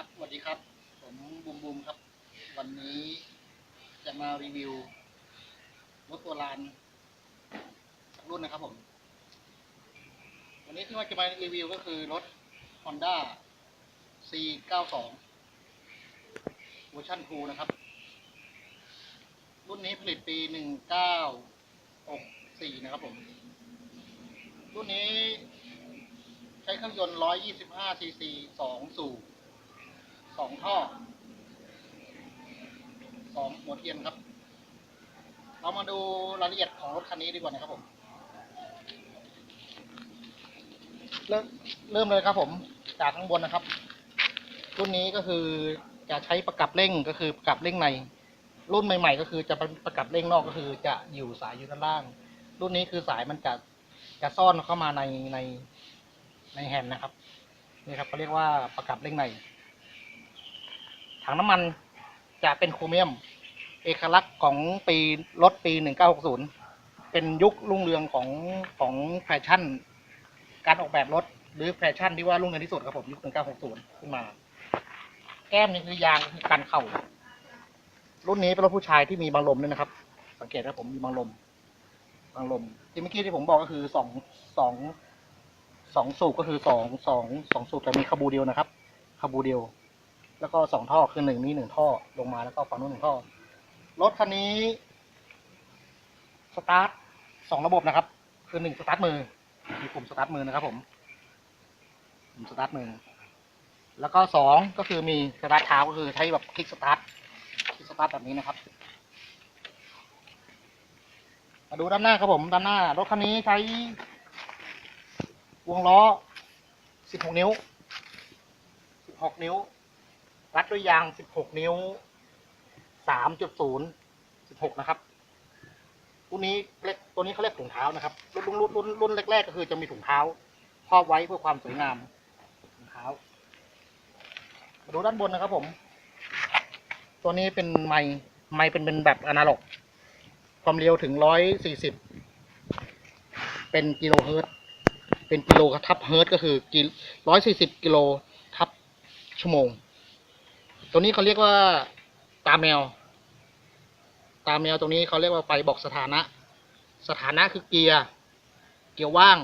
ครับ สวัสดีครับ ผมบุมบุมครับ วันนี้จะมารีวิวรถโบราณสักรุ่นนะครับผม วันนี้ที่ว่าจะมารีวิวก็คือรถ Honda C92 เวอร์ชัน2นะครับ รุ่นนี้ผลิตปี 1964 นะครับผม รุ่นนี้ใช้เครื่องยนต์ 125 ซีซี 2 สูบ 2ท่อ2หัวเทียนครับ เรามาดูรายละเอียดของรถคันนี้ดีกว่านะครับผม เริ่มเริ่มเลยครับผม จากข้างบนนะครับ รุ่นนี้ก็คือจะใช้ประกับเร่งก็คือประกับเร่งใน รุ่นใหม่ ๆ ก็คือจะเป็นประกับเร่งนอกก็คือจะอยู่สายอยู่ด้านล่าง รุ่นนี้คือสายมันจะจะซ่อนเข้ามาในในในแฮนด์นะครับนี่ครับเขาเรียกว่าประกับเร่งใน ถังน้ำมันจะเป็นโครเมียม เอกลักษณ์ของปีรถปี 1960 เป็นยุครุ่งเรืองของของแฟชั่น การออกแบบรถหรือแฟชั่นที่ว่ารุ่งเรืองที่สุดครับผมยุค 1960 ขึ้นมา แก้มนี่คือยางคือกันเข่า รุ่นนี้เป็นรถผู้ชายที่มีบังลมด้วยนะครับ สังเกตนะครับผมมีบังลมบังลม ที่เมื่อกี้ที่ผมบอกก็คือสองสองสองสูบก็คือสองสองสองสูบแต่มีขบูเดียวนะครับขบูเดียว แล้วก็สองท่อคือหนึ่งนี้หนึ่งท่อลงมาแล้วก็ฝั่งนู้นหนึ่งท่อ รถคันนี้สตาร์ทสองระบบนะครับ คือหนึ่งสตาร์ทมือมีปุ่มสตาร์ทมือนะครับ ผมปุ่มสตาร์ทมือ แล้วก็สองก็คือมีสตาร์ทเท้าก็คือใช้แบบคลิกสตาร์ทคลิกสตาร์ทแบบนี้นะครับ มาดูด้านหน้าครับผมด้านหน้ารถคันนี้ใช้วงล้อ 16 นิ้ว 16 นิ้ว รัดด้วยยาง 16 นิ้ว 3.0 16 นะครับรุ่นนี้เล็กตัวนี้เขาเรียกถุงเท้านะครับ รุ่นรุ่นรุ่นรุ่นแรกๆก็คือจะมีถุงเท้าครอบไว้เพื่อความสวยงามถุงเท้าดูด้านบนนะครับผม ตัวนี้เป็นไม้ไม้เป็นเป็นแบบอนาล็อก ความเร็วถึง140เป็นกิโลเฮิรตซ์เป็นกิโลทับเฮิรตซ์ก็คือร้อยสี่สิบกิโลทับชั่วโมง ตัวนี้เขาเรียกว่าตาแมว ตาแมวตรงนี้เขาเรียกว่าไฟบอกสถานะ สถานะคือเกียร์ เกียร์ว่าง